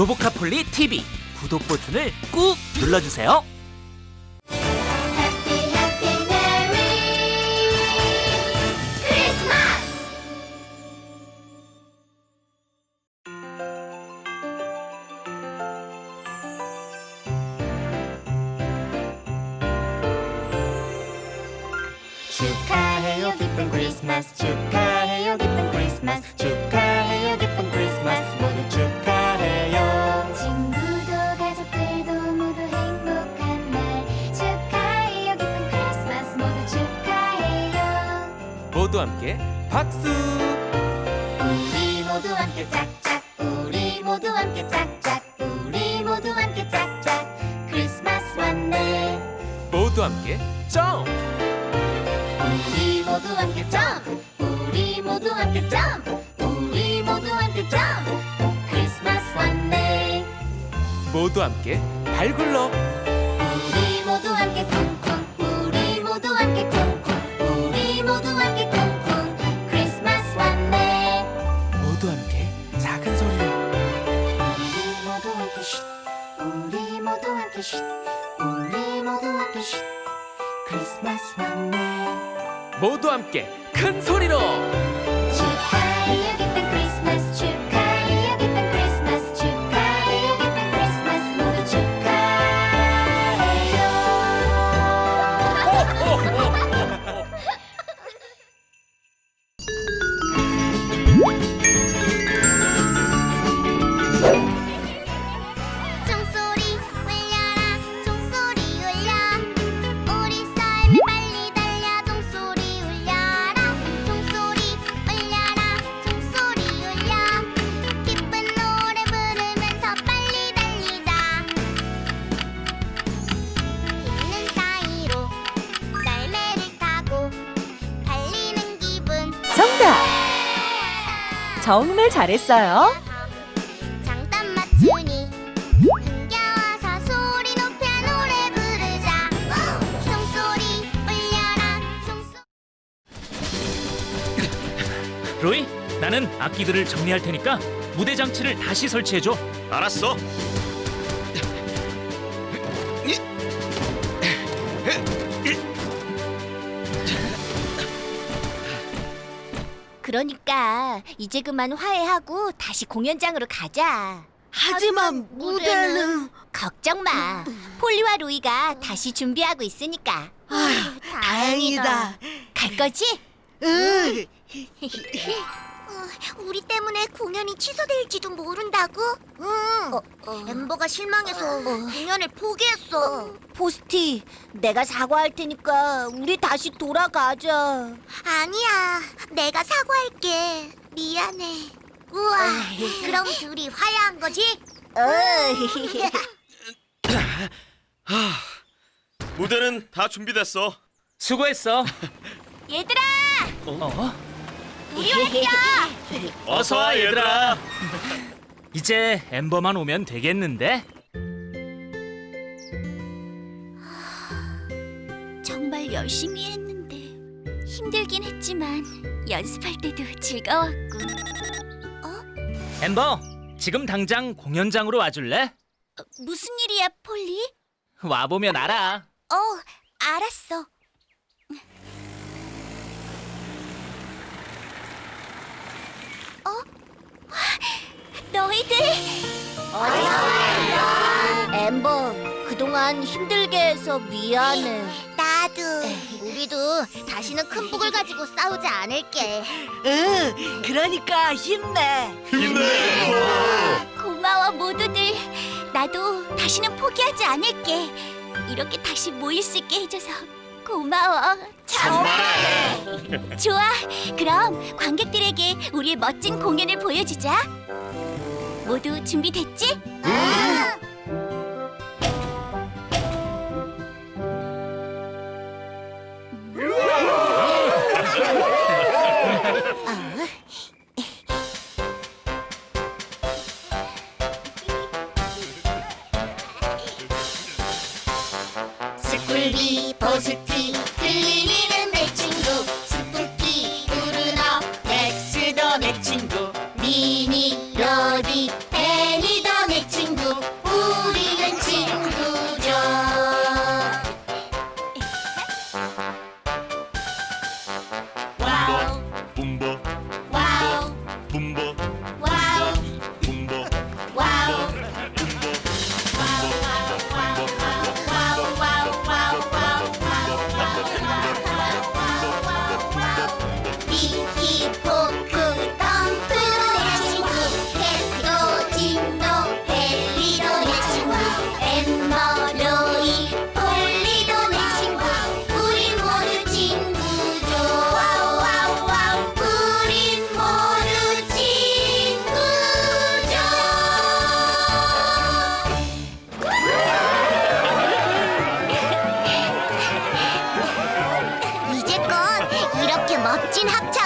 로보카폴리 TV 구독 버튼을 꾹 눌러주세요. Happy Happy Merry Christmas! 축하해요 기쁜 크리스마스 축하해요 기쁜 크리스마스 축하해요 기쁜 크리스마스 모두 축하 모두 함께 박수! 우리 모두 함께 짝짝 우리 모두 함께 짝짝 우리 모두 함께 짝짝 크리스마스 왔네 모두 함께 점프! 우리 모두 함께 점프 우리 모두 함께 점프 우리 모두 함께 점프 크리스마스 왔네 모두 함께 발 굴러 모두 함께 큰 소리로 정말 잘했어요. 장단 맞추니 흥겨워서 소리 높여 노래 부르자 종소리 울려라 종소리 로이 나는 악기들을 정리할 테니까 무대 장치를 다시 설치해 줘 알았어. 그러니까 이제 그만 화해하고 다시 공연장으로 가자. 하지만 무대는 걱정 마. 폴리와 로이가 다시 준비하고 있으니까. 다행이다. 갈 거지? 으, 우리 때문에 공연이 취소될지도 모른다고? 응. 멤버가 실망해서 공연을 포기했어. 포스티, 내가 사과할 테니까 우리 다시 돌아가자. 아니야, 내가 사과할게. 미안해. 우와, 그럼 둘이 화해한 거지? 무대는 다 준비됐어. 수고했어 얘들아, 어? 우리 왔어. 어서 와 얘들아. 이제 엠버만 오면 되겠는데? 정말 열심히 했는데 힘들긴 했지만 연습할 때도 즐거웠고. 엠버 지금 당장 공연장으로 와줄래? 무슨 일이야, 폴리? 와보면 알아 어, 알았어. 어? 너희들 엠버, 그동안 힘들게 해서 미안해. 나도. 우리도 다시는 큰 북을 가지고 싸우지 않을게. 으, 그러니까 힘내. 고마워 모두들. 나도 다시는 포기하지 않을게. 이렇게 다시 모일 수 있게 해줘서 고마워. 정말. 좋아. 그럼 관객들에게 우리의 멋진 공연을 보여주자. 모두 준비됐지? 스 멋진 합창!